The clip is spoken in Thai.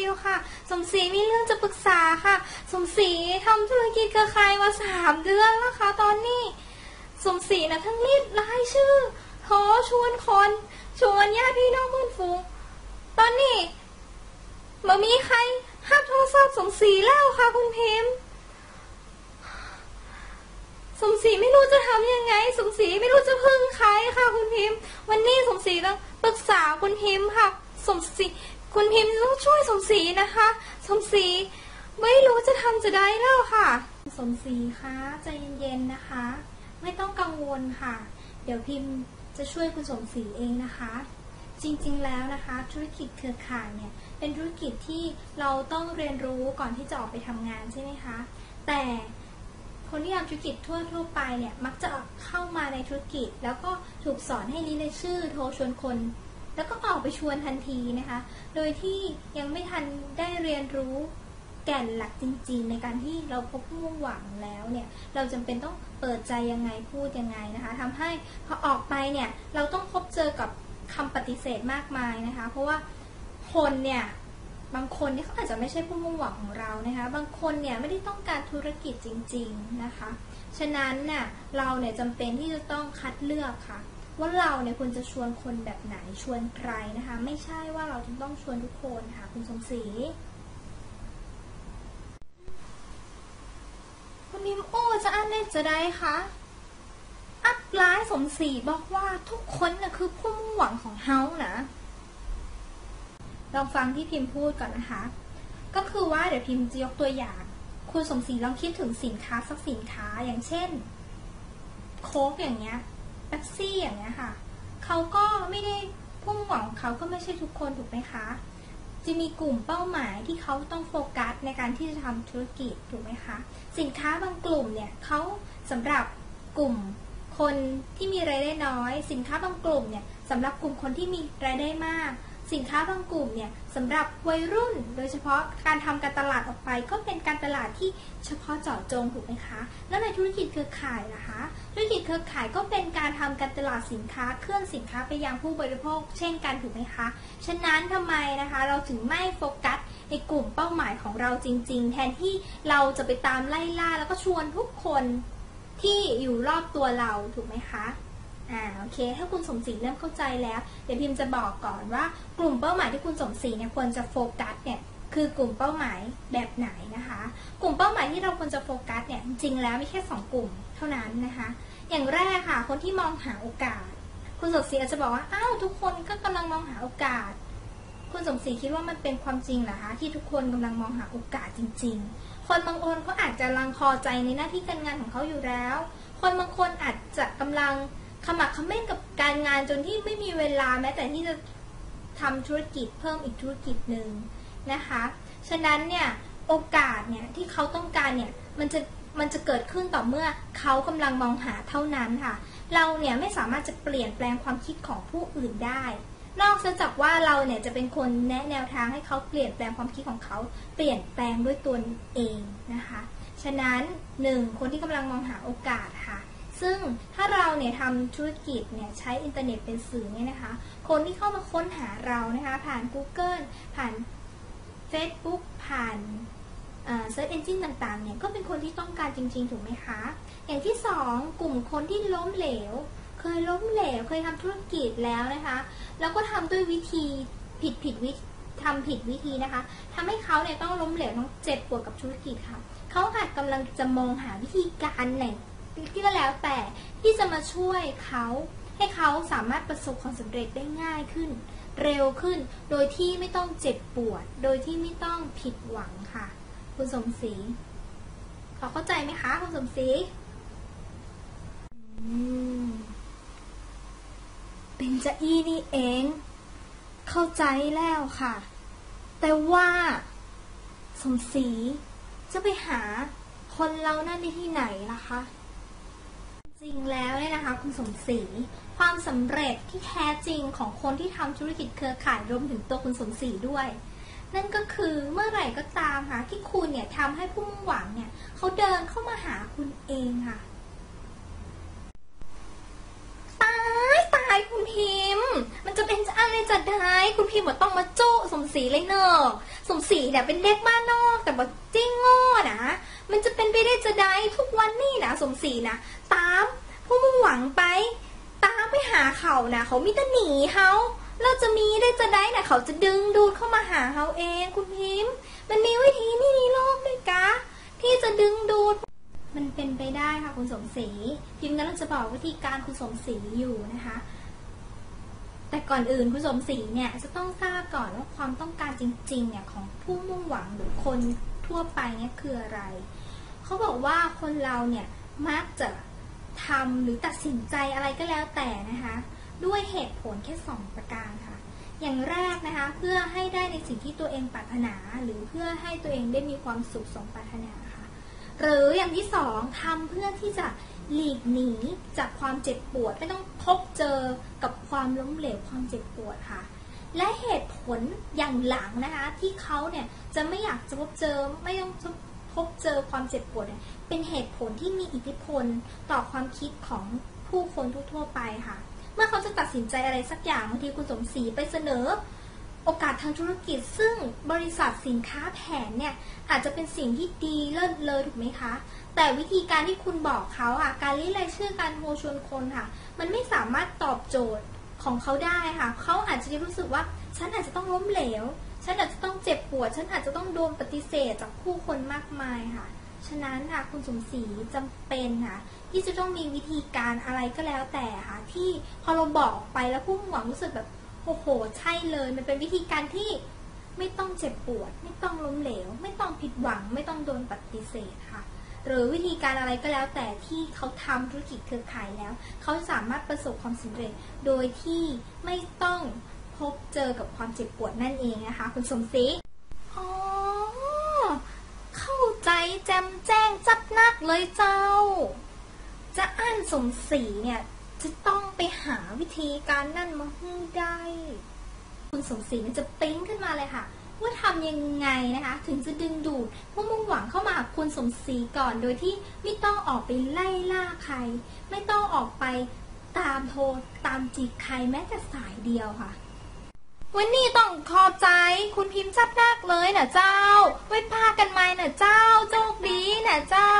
อยู่ค่ะ สมศรีมีเรื่องจะปรึกษาค่ะ สมศรีทำธุรกิจเครือข่ายมาสามเดือนแล้วค่ะ ตอนนี้ สมศรีนะทั้งรีดรายชื่อโทรชวนคน ชวนญาติพี่น้องเพื่อนฝูง ตอนนี้มามีใครหับโทรศัพท์สมศรีแล้วค่ะคุณพิมพ์สมศรีไม่รู้จะทำยังไง สมศรีไม่รู้จะพึ่งใครค่ะ คุณพิมพ์ วันนี้สมศรีต้องปรึกษาคุณพิมพ์ค่ะ สมศรี คุณพิมพ์ต้องช่วยสมศรีนะคะ สมศรีไม่รู้จะทำจะได้แล้วค่ะ สมศรีคะใจเย็นๆนะคะ ไม่ต้องกังวลค่ะ เดี๋ยวพิมพ์จะช่วยคุณสมศรีเองนะคะ จริงๆแล้วนะคะ ธุรกิจเครือข่ายเนี่ยเป็นธุรกิจที่เราต้องเรียนรู้ก่อนที่จะออกไปทำงานใช่ไหมคะ แต่คนที่ทำธุรกิจทั่วๆไปเนี่ยมักจะเข้ามาในธุรกิจ แล้วก็ถูกสอนให้รีเลยชื่อโทรชวนคน แล้วก็ออกไปชวนทันทีนะคะ โดยที่ยังไม่ทันได้เรียนรู้แก่นหลักจริง ๆ ในการที่เราพบมุ่งหวังแล้วเนี่ย เราจำเป็นต้องเปิดใจยังไงพูดยังไงนะคะทำให้พอออกไปเนี่ยเราต้องพบเจอกับคำปฏิเสธมากมายนะคะ เพราะว่าคนเนี่ยบางคนเนี่ยเขาอาจจะไม่ใช่ผู้มุ่งหวังของเรานะคะ บางคนเนี่ยไม่ได้ต้องการธุรกิจจริง ๆนะคะ ฉะนั้นเนี่ยเราเนี่ยจำเป็นที่จะต้องคัดเลือกค่ะ ว่าเราเนี่ยควรจะชวนคนแบบไหนชวนใครนะคะ ไม่ใช่ว่าเราจะต้องชวนทุกคนค่ะคุณสมศรีคุณนิมโอจะอันเน็จะได้คะอัพไลน์สมศรีบอกว่าทุกคนน่ะคือผู้มุ่งหวังของเฮานะลองฟังที่พิมพ์พูดก่อนนะคะ ก็คือว่าเดี๋ยวพิมพ์จะยกตัวอย่าง คุณสมศรีลองคิดถึงสินค้าสักสินค้าอย่างเช่น โค้กอย่างเงี้ย เป๊ปซี่อย่างเงี้ยค่ะเขาก็ไม่ได้พุ่งหวังของเขาก็ไม่ใช่ทุกคนถูกไหมคะ จะมีกลุ่มเป้าหมายที่เขาต้องโฟกัสในการที่จะทำธุรกิจถูกไหมคะ สินค้าบางกลุ่มเนี่ยเขาสำหรับกลุ่มคนที่มีรายได้น้อย สินค้าบางกลุ่มเนี่ยสำหรับกลุ่มคนที่มีรายได้มาก สินค้าบางกลุ่มเนี่ยสำหรับวัยรุ่น โดยเฉพาะการทำการตลาดออกไป ก็เป็นการตลาดที่เฉพาะเจาะจงถูกไหมคะ แล้วในธุรกิจเครือข่ายนะคะ ธุรกิจเครือข่ายก็เป็นการทำการตลาดสินค้าเคลื่อนสินค้าไปยังผู้บริโภค เช่นกันถูกไหมคะ ฉะนั้นทำไมนะคะเราถึงไม่โฟกัสในกลุ่มเป้าหมายของเราจริง ๆ แทนที่เราจะไปตามไล่ล่าแล้วก็ชวนทุกคนที่อยู่รอบตัวเราถูกไหมคะ อ่าโอเค ถ้าคุณสมศรีเริ่มเข้าใจแล้ว เดี๋ยวพิมพ์จะบอกก่อนว่ากลุ่มเป้าหมายที่คุณสมศรีเนี่ยควรจะโฟกัสเนี่ยคือกลุ่มเป้าหมายแบบไหนนะคะ กลุ่มเป้าหมายที่เราควรจะโฟกัสเนี่ยจริงแล้วมีแค่สองกลุ่มเท่านั้นนะคะ อย่างแรกค่ะ คนที่มองหาโอกาส คุณสมศรีอาจจะบอกว่าอ้าวทุกคนก็กำลังมองหาโอกาส คุณสมศรีคิดว่ามันเป็นความจริงเหรอคะที่ทุกคนกำลังมองหาโอกาสจริง ๆ คนบางคนเขาอาจจะรังพอใจในหน้าที่การงานของเขาอยู่แล้ว คนบางคนอาจจะกำลัง ขมักเขม้นกับการงานจนที่ไม่มีเวลาแม้แต่ที่จะทำธุรกิจเพิ่มอีกธุรกิจหนึ่งนะคะ ฉะนั้นเนี่ยโอกาสเนี่ยที่เขาต้องการเนี่ยมันจะมันจะเกิดขึ้นต่อเมื่อเขากำลังมองหาเท่านั้นค่ะ เราเนี่ยไม่สามารถจะเปลี่ยนแปลงความคิดของผู้อื่นได้ นอกจากว่าเราเนี่ยจะเป็นคนแนะแนวทางให้เขาเปลี่ยนแปลงความคิดของเขา เปลี่ยนแปลงด้วยตนเองนะคะ ฉะนั้นหนึ่งคนที่กำลังมองหาโอกาสค่ะ ซึ่งถ้าเราเนี่ยทำธุรกิจเนี่ยใช้อินเทอร์เน็ตเป็นสื่อเนี่ยนะคะ คนที่เข้ามาค้นหาเรานะคะผ่าน Google ผ่าน Facebook ผ่านเซิร์ชเอนจินต่างๆเนี่ยก็เป็นคนที่ต้องการจริง ๆ ถูกไหมคะ อย่างที่สองกลุ่มคนที่ล้มเหลว เคยล้มเหลว เคยทำธุรกิจแล้วนะคะ แล้วก็ทำด้วยวิธีผิดผิดวิธีทำผิดวิธีนะคะทำให้เขาเนี่ยต้องล้มเหลวต้องเจ็บปวดกับธุรกิจค่ะ เขาอาจกำลังจะมองหาวิธีการไหน ที่ก็แล้วแต่ที่จะมาช่วยเขาให้เขาสามารถประสบความสำเร็จได้ง่ายขึ้น เร็วขึ้นโดยที่ไม่ต้องเจ็บปวด โดยที่ไม่ต้องผิดหวังค่ะ คุณสมศรีขอเข้าใจไหมคะคุณสมศรีเป็นจะอีนี่เอง เข้าใจแล้วค่ะ แต่ว่า สมศรีจะไปหาคนเรานั่นได้ที่ไหนล่ะคะ จริงแล้วเนี่ยนะคะคุณสมศรีความสำเร็จที่แท้จริงของคนที่ทำธุรกิจเครือข่ายรวมถึงตัวคุณสมศรีด้วย นั่นก็คือเมื่อไหร่ก็ตามค่ะที่คุณเนี่ยทำให้ผู้มุ่งหวังเนี่ยเขาเดินเข้ามาหาคุณเองค่ะตายตายคุณพิมพ์ มันจะเป็นจะอะไรจะได้คุณพิมพ์บอกต้องมาโจ้สมศรีเลยเนอะสมศรีเนี่ยเป็นเด็กบ้านนอกแต่บอกจริงโง่นะ มันจะเป็นไปได้จะได้ทุกวันนี่นะสมศรีนะตามผู้มุ่งหวังไป ตามไปหาเขานะเขามีแต่หนีเขาเราจะมีได้จะได้นะเขาจะดึงดูดเข้ามาหาเขาเองคุณพิมพ์ มันมีวิธีนี่ในโลกด้วยกะที่จะดึงดูดมันเป็นไปได้ค่ะคุณสมศรีพิมพ์กำลังจะบอกวิธีการคุณสมศรีอยู่นะคะ แต่ก่อนอื่นคุณสมศรีเนี่ยจะต้องทราบก่อนว่าความต้องการจริงๆเนี่ยของผู้มุ่งหวังหรือคน ทั่วไปเนี่ยคืออะไร เขาบอกว่าคนเราเนี่ยมักจะทำหรือตัดสินใจอะไรก็แล้วแต่นะคะ ด้วยเหตุผลแค่สองประการค่ะ อย่างแรกนะคะเพื่อให้ได้ในสิ่งที่ตัวเองปรารถนา หรือเพื่อให้ตัวเองได้มีความสุขสมปรารถนาค่ะ หรืออย่างที่สองทำเพื่อที่จะหลีกหนีจากความเจ็บปวด ไม่ต้องพบเจอกับความล้มเหลวความเจ็บปวดค่ะ และเหตุผลอย่างหลังนะคะที่เขาเนี่ยจะไม่อยากจะพบเจอไม่ต้องพบเจอความเจ็บปวดเนี่ยเป็นเหตุผลที่มีอิทธิพลต่อความคิดของผู้คนทั่วๆไปค่ะ เมื่อเขาจะตัดสินใจอะไรสักอย่างบางทีคุณสมศรีไปเสนอ โอกาสทางธุรกิจ ซึ่งบริษัทสินค้าแผนเนี่ยอาจจะเป็นสิ่งที่ดีเลิศเลยถูกไหมคะ แต่วิธีการที่คุณบอกเขาอะการเรียกรายชื่อการโทรชวนคนค่ะ มันไม่สามารถตอบโจทย์ ของเขาได้ค่ะ เขาอาจจะรู้สึกว่า ฉันอาจจะต้องล้มเหลว ฉันอาจจะต้องเจ็บปวด ฉันอาจจะต้องโดนปฏิเสธจากผู้คนมากมายค่ะ ฉะนั้นค่ะคุณสมศรีจำเป็นค่ะที่จะต้องมีวิธีการอะไรก็แล้วแต่ค่ะ ที่พอเราบอกไปแล้วผู้หวังรู้สึกแบบโอ้โห ใช่เลย มันเป็นวิธีการที่ไม่ต้องเจ็บปวด ไม่ต้องล้มเหลว ไม่ต้องผิดหวัง ไม่ต้องโดนปฏิเสธค่ะ หรือวิธีการอะไรก็แล้วแต่ที่เขาทำธุรกิจเครือข่ายแล้ว เขาสามารถประสบความสำเร็จโดยที่ไม่ต้องพบเจอกับความเจ็บปวดนั่นเองนะคะ คุณสมศรีอ๋อเข้าใจแจมแจ้งจับนักเลยเจ้า จะอ่านสมศรีเนี่ยจะต้องไปหาวิธีการนั่นมาให้ได้ คุณสมศรีมันจะปิ๊งขึ้นมาเลยค่ะ ว่าทำยังไงนะคะ ถึงจะดึงดูดผู้มุ่งหวังเข้ามาคุณสมศรีก่อนโดยที่ไม่ต้องออกไปไล่ล่าใคร ไม่ต้องออกไปตามโทรตามจีบใครแม้แต่สายเดียวค่ะวันนี้ต้องขอบใจคุณพิมพ์ชับนักเลยนะเจ้า ไว้พากันไหมนะเจ้า โชคดีนะเจ้า